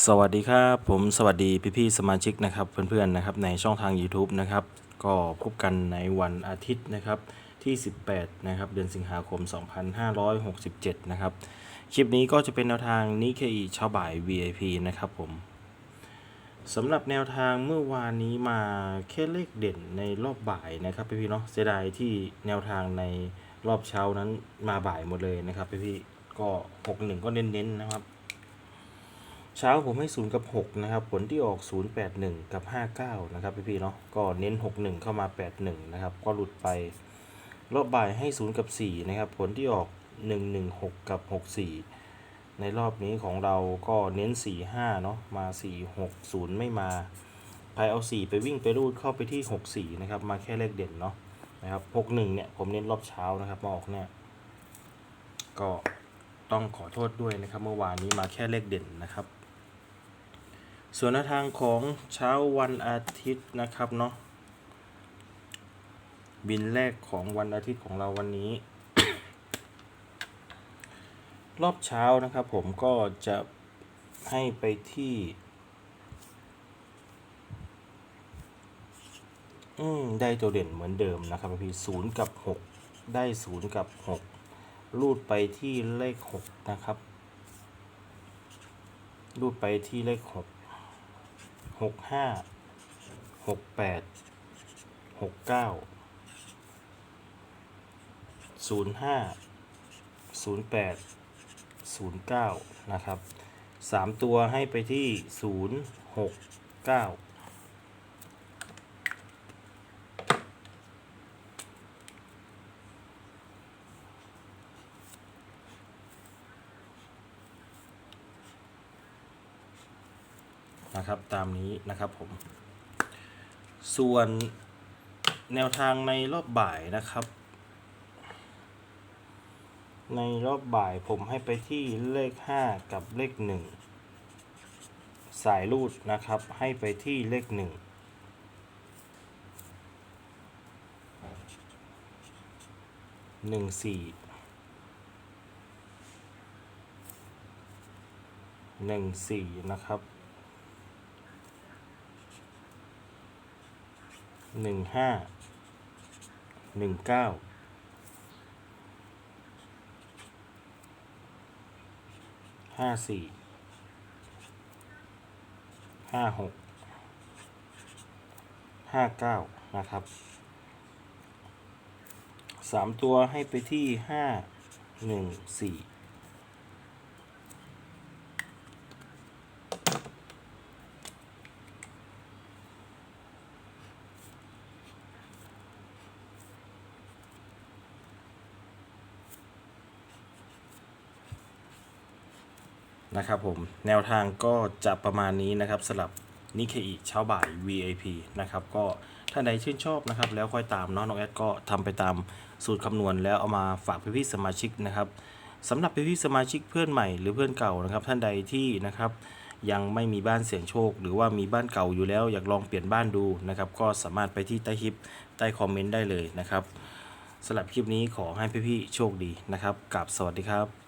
สวัสดีครับผมสวัสดีพี่ๆสมาชิกนะครับเพื่อนๆนะครับในช่องทาง YouTube นะครับก็พบกันในวันอาทิตย์นะครับที่ 18นะครับเดือนสิงหาคม 2567 นะครับคลิปนี้ก็จะเป็นแนวทางนิเคอีชาวบ่าย VIP นะครับผมสำหรับแนวทางเมื่อวานนี้มาแค่เลขเด่นในรอบบ่ายนะครับพี่ๆเนาะเสียดายที่แนวทางในรอบเช้านั้นมาบ่ายหมดเลยนะครับพี่ๆก็ 61 ก็เน้นๆนะครับ เช้าผมให้ 0 กับ 6 นะครับ ผลที่ออก 0 8 1 กับ 59 นะครับพี่ๆเนาะก็เน้น 6 1 เข้ามา 8 1 นะครับ ก็หลุดไปรอบบ่ายให้ 0 กับ 4 นะครับ ผลที่ออก 1 1 6 กับ 64 ในรอบนี้ของเราก็เน้น 4 5 เนาะมา 4 6 0 ไม่มาใครเอา 4 ไปวิ่งไปรูดเข้าไปที่ 64 นะครับ มาแค่เลขเด่นเนาะนะครับ61 เนี่ย ผมเน้นรอบเช้านะครับมาออกเนี่ยก็ต้องขอโทษด้วยนะครับ เมื่อวานนี้มาแค่เลขเด่นนะครับ ส่วนทางของเช้าวันอาทิตย์นะครับเนาะบินแรกของวันอาทิตย์ของเราวันนี้ รอบเช้านะครับผมก็จะให้ไปที่ อืม ได้ตัวเด่นเหมือนเดิมนะครับพี่ศูนย์กับหกได้ศูนย์กับหกรูดไปที่เลขหกนะครับ รูดไปที่เลขหก หกห้าหกแปดหกเก้าศูนย์ห้าศูนย์แปดศูนย์เก้านะครับสามตัวให้ไปที่ศูนย์หกเก้า นะครับตามนี้นะครับผม ส่วนแนวทางในรอบบ่ายนะครับ ในรอบบ่ายผมให้ไปที่เลข 5 กับเลข 1 สายรูดนะครับ ให้ไปที่เลข 1หนึ่งสี่หนึ่งสี่นะครับ หนึ่งห้าหนึ่งเก้าห้าสี่ห้าหกห้าเก้านะครับสามตัวให้ไปที่ห้าหนึ่งสี่ นะครับผมแนวทางก็จะประมาณนี้นะครับสำหรับนิเคอิเช้าบ่าย VIP นะครับก็ถ้าใดชื่นชอบนะครับ แล้วค่อยตามเนาะน้องแอดก็ทำไปตามสูตรคำนวณแล้วเอามาฝากพี่ๆสมาชิกนะครับสำหรับพี่ๆสมาชิกเพื่อนใหม่หรือเพื่อนเก่านะครับท่านใดที่นะครับยังไม่มีบ้านเสี่ยงโชค หรือว่ามีบ้านเก่าอยู่แล้วอยากลองเปลี่ยนบ้านดูนะครับก็สามารถไปที่ใต้คลิปใต้คอมเมนต์ได้เลยนะครับสำหรับคลิปนี้ขอให้พี่ๆโชคดีนะครับกับสวัสดีครับ